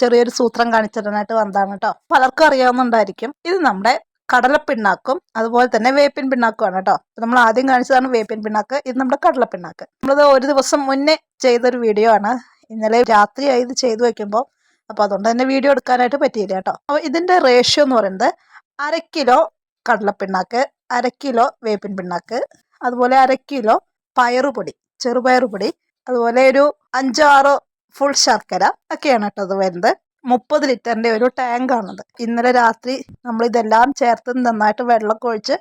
ചെറിയൊരു സൂത്രം കാണിച്ചിടാനായിട്ട് വന്നതാണ് കേട്ടോ. പലർക്കും അറിയാവുന്നുണ്ടായിരിക്കും. ഇത് നമ്മുടെ കടലപ്പിണ്ണാക്കും അതുപോലെ തന്നെ വേപ്പിൻ പിണ്ണാക്കുമാണ് കേട്ടോ. നമ്മൾ ആദ്യം കാണിച്ചതാണ് വേപ്പിൻ പിണ്ണാക്ക് ഇത് നമ്മുടെ കടലപ്പിണ്ണാക്ക്. നമ്മളത് ഒരു ദിവസം മുന്നേ ചെയ്തൊരു വീഡിയോ ആണ്. ഇന്നലെ രാത്രിയായി ഇത് ചെയ്തു വെക്കുമ്പോൾ അപ്പോൾ അതുകൊണ്ട് തന്നെ വീഡിയോ എടുക്കാനായിട്ട് പറ്റിയില്ല കേട്ടോ. അപ്പോൾ ഇതിന്റെ റേഷ്യോ എന്ന് പറയുന്നത് അര കിലോ കടലപ്പിണ്ണാക്ക് അര കിലോ വേപ്പിൻ പിണ്ണാക്ക് അതുപോലെ അര കിലോ പയറുപൊടി ചെറുപയറുപൊടി അതുപോലെ ഒരു അഞ്ചോ ആറോ ഫുൾ ശർക്കര ഒക്കെയാണ് കേട്ടോ അത് വരുന്നത്. മുപ്പത് ലിറ്ററിന്റെ ഒരു ടാങ്ക് ആണത്. ഇന്നലെ രാത്രി നമ്മൾ ഇതെല്ലാം ചേർത്ത് നന്നായിട്ട് വെള്ളമൊക്കെ ഒഴിച്ച്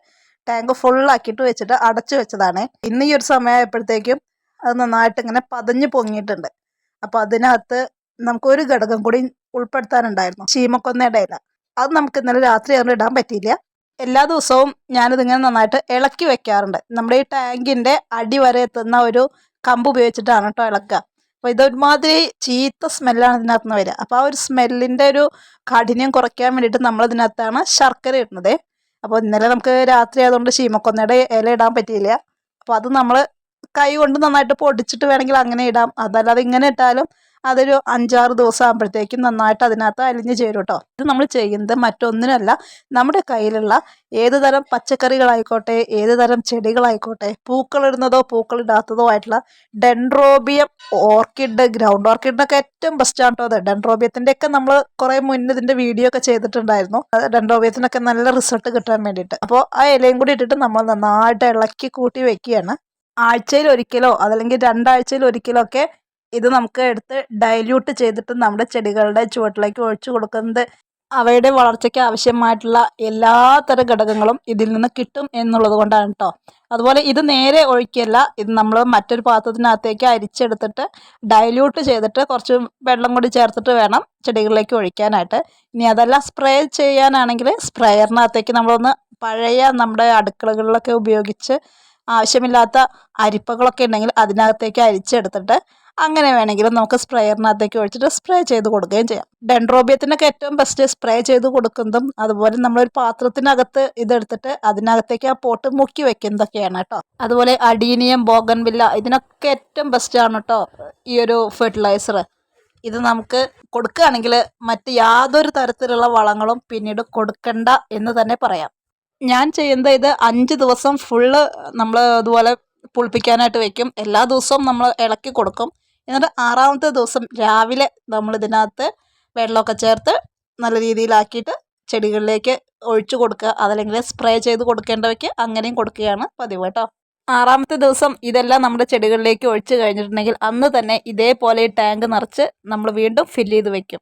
ടാങ്ക് ഫുള്ളാക്കിയിട്ട് വെച്ചിട്ട് അടച്ചു വെച്ചതാണ്. ഇന്ന് ഈ ഒരു സമയമായപ്പോഴത്തേക്കും അത് നന്നായിട്ട് ഇങ്ങനെ പതഞ്ഞു പൊങ്ങിയിട്ടുണ്ട്. അപ്പോൾ അതിനകത്ത് നമുക്ക് ഒരു ഘടകം കൂടി ഉൾപ്പെടുത്താനുണ്ടായിരുന്നു. ചീമക്കൊന്നയുടെ ഇല അത് നമുക്ക് ഇന്നലെ രാത്രി അങ്ങനെ ഇടാൻ പറ്റിയില്ല. എല്ലാ ദിവസവും ഞാനിതിങ്ങനെ നന്നായിട്ട് ഇളക്കി വെക്കാറുണ്ട്. നമ്മുടെ ഈ ടാങ്കിന്റെ അടി വരെ എത്തുന്ന ഒരു കമ്പ് ഉപയോഗിച്ചിട്ടാണ് കേട്ടോ ഇളക്കുക. അപ്പോൾ ഇതൊരുമാതിരി ചീത്ത സ്മെല്ലാണ് ഇതിനകത്ത് നിന്ന് വരിക അപ്പോൾ ആ ഒരു സ്മെല്ലിന്റെ ഒരു കാഠിന്യം കുറയ്ക്കാൻ വേണ്ടിയിട്ട് നമ്മൾ ഇതിനകത്താണ് ശർക്കര ഇടുന്നത്. അപ്പോൾ ഇന്നലെ നമുക്ക് രാത്രി ആയതുകൊണ്ട് ശീമക്കൊന്നയുടെ ഇല ഇടാൻ പറ്റിയില്ല. അപ്പോൾ അത് നമ്മൾ കൈ കൊണ്ട് നന്നായിട്ട് പൊടിച്ചിട്ട് വേണമെങ്കിൽ അങ്ങനെ ഇടാം. അതല്ലാതെ ഇങ്ങനെ ഇട്ടാലും അതൊരു അഞ്ചാറ് ദിവസം ആകുമ്പോഴത്തേക്കും നന്നായിട്ട് അതിനകത്ത് അലിഞ്ഞു ചേരും കേട്ടോ ഇത് നമ്മൾ ചെയ്യുന്നത് മറ്റൊന്നിനല്ല നമ്മുടെ കയ്യിലുള്ള ഏത് തരം പച്ചക്കറികളായിക്കോട്ടെ ഏത് തരം ചെടികളായിക്കോട്ടെ പൂക്കളിടുന്നതോ പൂക്കളിടാത്തതോ ആയിട്ടുള്ള ഡെൻഡ്രോബിയം ഓർക്കിഡ് ഗ്രൗണ്ട് ഓർക്കിഡിനൊക്കെ ഏറ്റവും ബെസ്റ്റ് ആണ് കേട്ടോ അത് ഡെൻഡ്രോബിയത്തിന്റെ ഒക്കെ നമ്മൾ കുറേ മുന്നേ ഇതിന്റെ വീഡിയോ ഒക്കെ ചെയ്തിട്ടുണ്ടായിരുന്നു. ഡെൻഡ്രോബിയത്തിനൊക്കെ നല്ല റിസൾട്ട് കിട്ടാൻ വേണ്ടിയിട്ട്. അപ്പോൾ ആ ഇലയും കൂടി ഇട്ടിട്ട് നമ്മൾ നന്നായിട്ട് ഇളക്കി കൂട്ടി വെക്കുകയാണ്. ആഴ്ചയിൽ ഒരിക്കലോ അതല്ലെങ്കിൽ രണ്ടാഴ്ചയിൽ ഒരിക്കലോ ഒക്കെ ഇത് നമുക്ക് എടുത്ത് ഡൈല്യൂട്ട് ചെയ്തിട്ട് നമ്മുടെ ചെടികളുടെ ചുവട്ടിലേക്ക് ഒഴിച്ചു കൊടുക്കുന്നത് അവയുടെ വളർച്ചയ്ക്ക് ആവശ്യമായിട്ടുള്ള എല്ലാ തരം ഘടകങ്ങളും ഇതിൽ നിന്ന് കിട്ടും എന്നുള്ളത് കൊണ്ടാണ് കേട്ടോ അതുപോലെ ഇത് നേരെ ഒഴിക്കല്ല ഇത് നമ്മൾ മറ്റൊരു പാത്രത്തിനകത്തേക്ക് അരിച്ചെടുത്തിട്ട് ഡൈല്യൂട്ട് ചെയ്തിട്ട് കുറച്ച് വെള്ളം കൂടി ചേർത്തിട്ട് വേണം ചെടികളിലേക്ക് ഒഴിക്കാനായിട്ട്. ഇനി അതല്ല സ്പ്രേ ചെയ്യാനാണെങ്കിൽ സ്പ്രേയറിനകത്തേക്ക് നമ്മളൊന്ന് പഴയ നമ്മുടെ അടുക്കളകളിലൊക്കെ ഉപയോഗിച്ച് ആവശ്യമില്ലാത്ത അരിപ്പകളൊക്കെ ഉണ്ടെങ്കിൽ അതിനകത്തേക്ക് അരിച്ചെടുത്തിട്ട് അങ്ങനെ വേണമെങ്കിലും നമുക്ക് സ്പ്രേയറിനകത്തേക്ക് ഒഴിച്ചിട്ട് സ്പ്രേ ചെയ്ത് കൊടുക്കുകയും ചെയ്യാം. ഡെൻഡ്രോബിയത്തിനൊക്കെ ഏറ്റവും ബെസ്റ്റ് സ്പ്രേ ചെയ്ത് കൊടുക്കുന്നതും അതുപോലെ നമ്മളൊരു പാത്രത്തിനകത്ത് ഇതെടുത്തിട്ട് അതിനകത്തേക്ക് ആ പോട്ട് മുക്കി വെക്കുന്നതൊക്കെയാണ് കേട്ടോ. അതുപോലെ അഡീനിയം ബോഗൻവില്ല ഇതിനൊക്കെ ഏറ്റവും ബെസ്റ്റ് ആണ് കേട്ടോ ഈ ഒരു ഫെർട്ടിലൈസർ ഇത് നമുക്ക് കൊടുക്കുകയാണെങ്കിൽ മറ്റ് യാതൊരു തരത്തിലുള്ള വളങ്ങളും പിന്നീട് കൊടുക്കണ്ട എന്ന് തന്നെ പറയാം. ഞാൻ ചെയ്യുന്നത് ഇത് അഞ്ച് ദിവസം ഫുള്ള് നമ്മൾ അതുപോലെ പുളിപ്പിക്കാനായിട്ട് വെക്കും. എല്ലാ ദിവസവും നമ്മൾ ഇളക്കി കൊടുക്കും. എന്നിട്ട് ആറാമത്തെ ദിവസം രാവിലെ നമ്മൾ ഇതിനകത്ത് വെള്ളമൊക്കെ ചേർത്ത് നല്ല രീതിയിലാക്കിയിട്ട് ചെടികളിലേക്ക് ഒഴിച്ചു കൊടുക്കുക അതല്ലെങ്കിൽ സ്പ്രേ ചെയ്ത് കൊടുക്കേണ്ടവയ്ക്ക് അങ്ങനെയും കൊടുക്കുകയാണ് പതിവ് കേട്ടോ. ആറാമത്തെ ദിവസം ഇതെല്ലാം നമ്മുടെ ചെടികളിലേക്ക് ഒഴിച്ചു കഴിഞ്ഞിട്ടുണ്ടെങ്കിൽ അന്ന് തന്നെ ഇതേപോലെ ടാങ്ക് നിറച്ച് നമ്മൾ വീണ്ടും ഫില്ല് ചെയ്ത് വെക്കും.